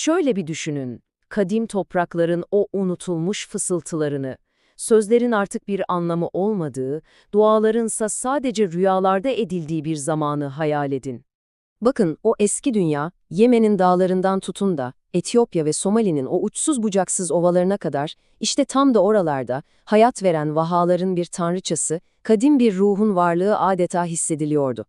Şöyle bir düşünün, kadim toprakların o unutulmuş fısıltılarını, sözlerin artık bir anlamı olmadığı, dualarınsa sadece rüyalarda edildiği bir zamanı hayal edin. Bakın o eski dünya, Yemen'in dağlarından tutun da Etiyopya ve Somali'nin o uçsuz bucaksız ovalarına kadar, işte tam da oralarda hayat veren vahaların bir tanrıçası, kadim bir ruhun varlığı adeta hissediliyordu.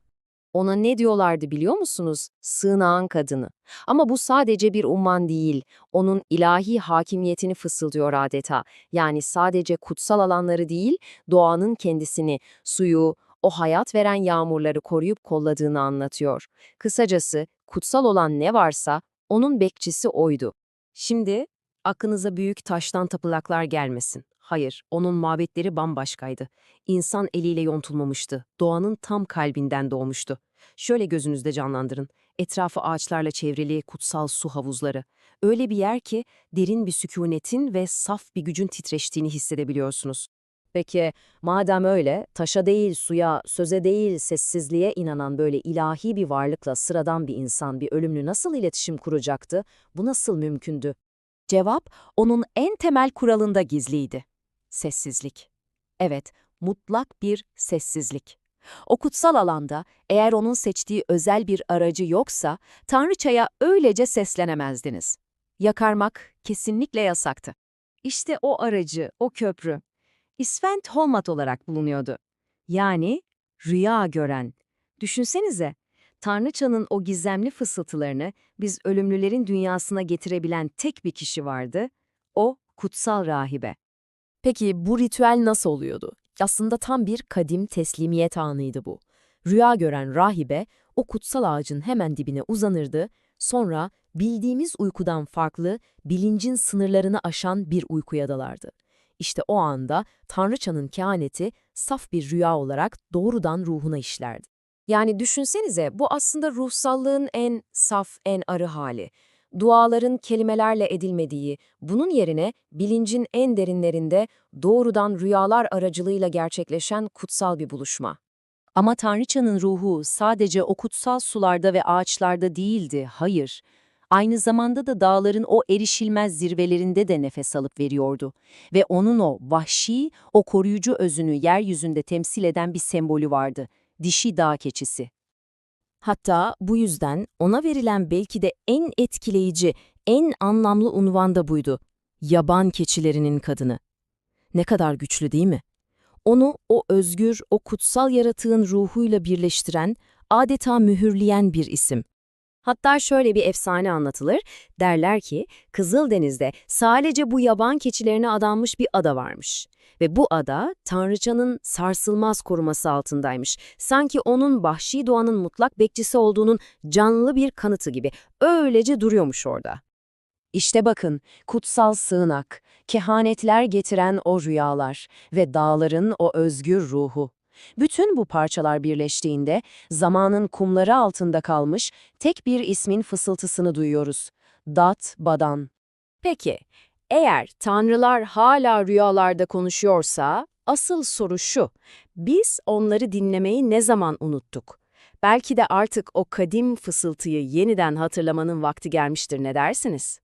Ona ne diyorlardı biliyor musunuz? Sığınağın kadını. Ama bu sadece bir umman değil, onun ilahi hakimiyetini fısıldıyor adeta. Yani sadece kutsal alanları değil, doğanın kendisini, suyu, o hayat veren yağmurları koruyup kolladığını anlatıyor. Kısacası, kutsal olan ne varsa, onun bekçisi oydu. Şimdi, aklınıza büyük taştan tapılaklar gelmesin. Hayır, onun mabetleri bambaşkaydı. İnsan eliyle yontulmamıştı, doğanın tam kalbinden doğmuştu. Şöyle gözünüzde canlandırın, etrafı ağaçlarla çevrili kutsal su havuzları. Öyle bir yer ki derin bir sükunetin ve saf bir gücün titreştiğini hissedebiliyorsunuz. Peki, madem öyle, taşa değil, suya, söze değil, sessizliğe inanan böyle ilahi bir varlıkla sıradan bir insan, bir ölümlü nasıl iletişim kuracaktı? Bu nasıl mümkündü? Cevap, onun en temel kuralında gizliydi. Sessizlik. Evet, mutlak bir sessizlik. O kutsal alanda eğer onun seçtiği özel bir aracı yoksa Tanrıçaya öylece seslenemezdiniz. Yakarmak kesinlikle yasaktı. İşte o aracı, o köprü, İsvent Holmat olarak bulunuyordu. Yani rüya gören. Düşünsenize, Tanrıçanın o gizemli fısıltılarını biz ölümlülerin dünyasına getirebilen tek bir kişi vardı, o kutsal rahibe. Peki bu ritüel nasıl oluyordu? Aslında tam bir kadim teslimiyet anıydı bu. Rüya gören rahibe o kutsal ağacın hemen dibine uzanırdı, sonra bildiğimiz uykudan farklı, bilincin sınırlarını aşan bir uykuya dalardı. İşte o anda Tanrıçanın kehaneti saf bir rüya olarak doğrudan ruhuna işlerdi. Yani düşünsenize bu aslında ruhsallığın en saf, en arı hali. Duaların kelimelerle edilmediği, bunun yerine bilincin en derinlerinde doğrudan rüyalar aracılığıyla gerçekleşen kutsal bir buluşma. Ama Tanrıçanın ruhu sadece o kutsal sularda ve ağaçlarda değildi, hayır. Aynı zamanda da dağların o erişilmez zirvelerinde de nefes alıp veriyordu. Ve onun o vahşi, o koruyucu özünü yeryüzünde temsil eden bir sembolü vardı. Dişi dağ keçisi. Hatta bu yüzden ona verilen belki de en etkileyici, en anlamlı unvan da buydu. Yaban keçilerinin kadını. Ne kadar güçlü değil mi? Onu o özgür, o kutsal yaratığın ruhuyla birleştiren, adeta mühürleyen bir isim. Hatta şöyle bir efsane anlatılır, derler ki Kızıldeniz'de sadece bu yaban keçilerine adanmış bir ada varmış. Ve bu ada Tanrıçanın sarsılmaz koruması altındaymış. Sanki onun vahşi doğanın mutlak bekçisi olduğunun canlı bir kanıtı gibi. Öylece duruyormuş orada. İşte bakın, kutsal sığınak, kehanetler getiren o rüyalar ve dağların o özgür ruhu. Bütün bu parçalar birleştiğinde zamanın kumları altında kalmış tek bir ismin fısıltısını duyuyoruz. Dat Badan. Peki, eğer tanrılar hala rüyalarda konuşuyorsa, asıl soru şu, biz onları dinlemeyi ne zaman unuttuk? Belki de artık o kadim fısıltıyı yeniden hatırlamanın vakti gelmiştir ne dersiniz?